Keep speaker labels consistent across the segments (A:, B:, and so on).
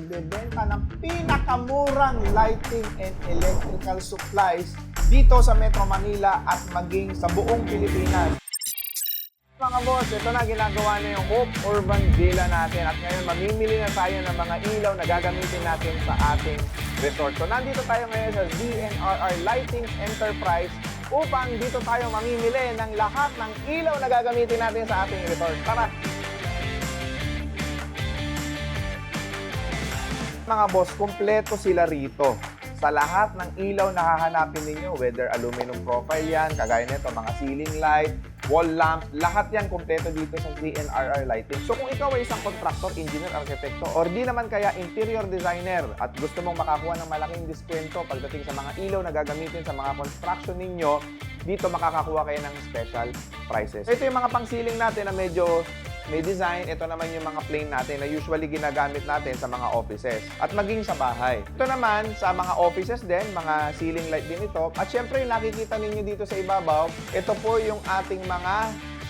A: nagbebenta ng pinakamurang lighting and electrical supplies dito sa Metro Manila at maging sa buong Pilipinas. Mga boss, ito na ginagawa na yung Hope Urban Villa natin at ngayon mamimili na tayo ng mga ilaw na gagamitin natin sa ating resort. So nandito tayo ngayon sa DNRR Lighting Enterprise upang dito tayo mamimili ng lahat ng ilaw na gagamitin natin sa ating resort. Tara! Mga boss, kompleto sila rito. Sa lahat ng ilaw na hahanapin ninyo, whether aluminum profile yan, kagaya nito, mga ceiling light, wall lamp, lahat yan kompleto dito sa ZNRR Lighting. So kung ikaw ay isang contractor, engineer, arkitekto, or di naman kaya interior designer at gusto mong makakuha ng malaking diskwento pagdating sa mga ilaw na gagamitin sa mga construction ninyo, dito makakakuha kayo ng special prices. Ito yung mga pang-ceiling natin na medyo may design. Ito naman yung mga plain natin na usually ginagamit natin sa mga offices at maging sa bahay. Ito naman sa mga offices din, mga ceiling light din ito. At syempre nakikita ninyo dito sa ibabaw, ito po yung ating mga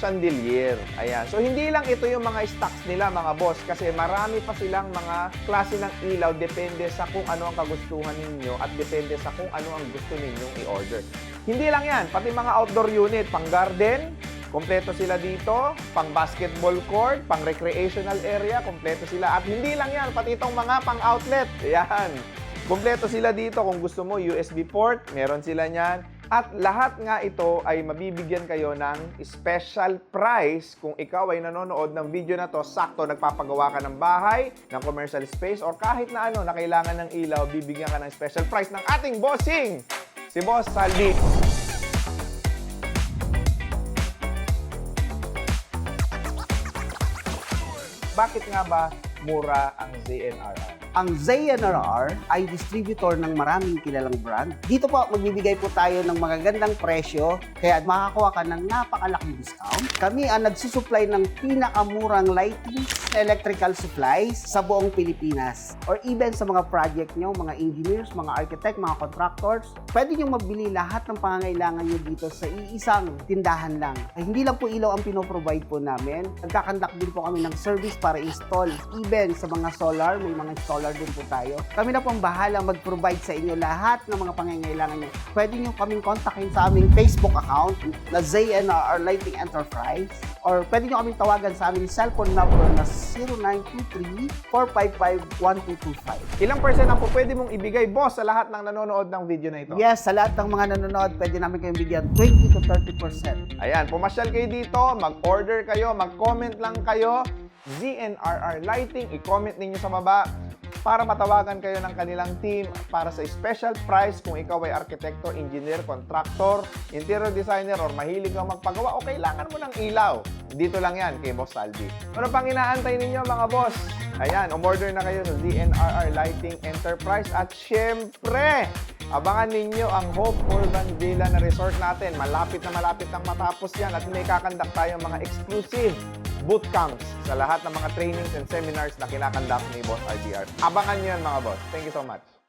A: chandelier. Ayan. So, hindi lang ito yung mga stocks nila, mga boss, kasi marami pa silang mga klase ng ilaw depende sa kung ano ang kagustuhan ninyo at depende sa kung ano ang gusto ninyong i-order. Hindi lang yan, pati mga outdoor unit, pang garden, Kompleto sila dito, pang basketball court, pang recreational area, kompleto sila. At hindi lang yan, pati itong mga pang outlet. Ayan. Kompleto sila dito kung gusto mo USB port, meron sila niyan. At lahat nga ito ay mabibigyan kayo ng special price kung ikaw ay nanonood ng video na to, sakto nagpapagawa ka ng bahay, ng commercial space, or kahit na ano na kailangan ng ilaw, bibigyan ka ng special price ng ating bossing, si Boss Saldi. Bakit nga ba mura ang ZNRR?
B: Ang ZNRR ay distributor ng maraming kilalang brand. Dito po, magbibigay po tayo ng magagandang presyo, kaya makakakuha ka ng napakalaking discount. Kami ang nagsusupply ng pinakamurang lighting electrical supplies sa buong Pilipinas. Or even sa mga project nyo, mga engineers, mga architect, mga contractors, pwede nyo mabili lahat ng pangangailangan nyo dito sa iisang tindahan lang. Hindi lang po ilaw ang pinoprovide po namin. Nagkakandak din po kami ng service para install. Even sa mga solar, may mga installer din po tayo. Kami na po ang bahala mag-provide sa inyo lahat ng mga pangangailangan nyo. Pwede nyo kaming kontakin sa aming Facebook account na ZNR Lighting Enterprise or pwede nyo kaming tawagan sa aming cellphone number na 0923-455-1225.
A: Ilang percent ang po pwede mong ibigay, boss, sa lahat ng nanonood ng video na ito?
B: Yes, sa lahat ng mga nanonood, pwede namin kayong bigyan 20 to 30%.
A: Ayan, pumasyal kayo dito, mag-order kayo, mag-comment lang kayo, ZNRR Lighting, i-comment ninyo sa baba para matawagan kayo ng kanilang team para sa special price kung ikaw ay arkitekto, engineer, contractor, interior designer, or mahilig kang magpagawa o kailangan mo ng ilaw. Dito lang yan kay Boss Salvi. Ano pang inaantay ninyo mga boss? Ayan, umorder na kayo sa ZNRR Lighting Enterprise at syempre, Abangan ninyo ang Hope Urban Villa na resort natin. Malapit na malapit nang matapos yan at may kakandak tayong mga exclusive bootcamps sa lahat ng mga trainings and seminars na kinakandak ni Boss RDR. Abangan nyo yan mga boss. Thank you so much.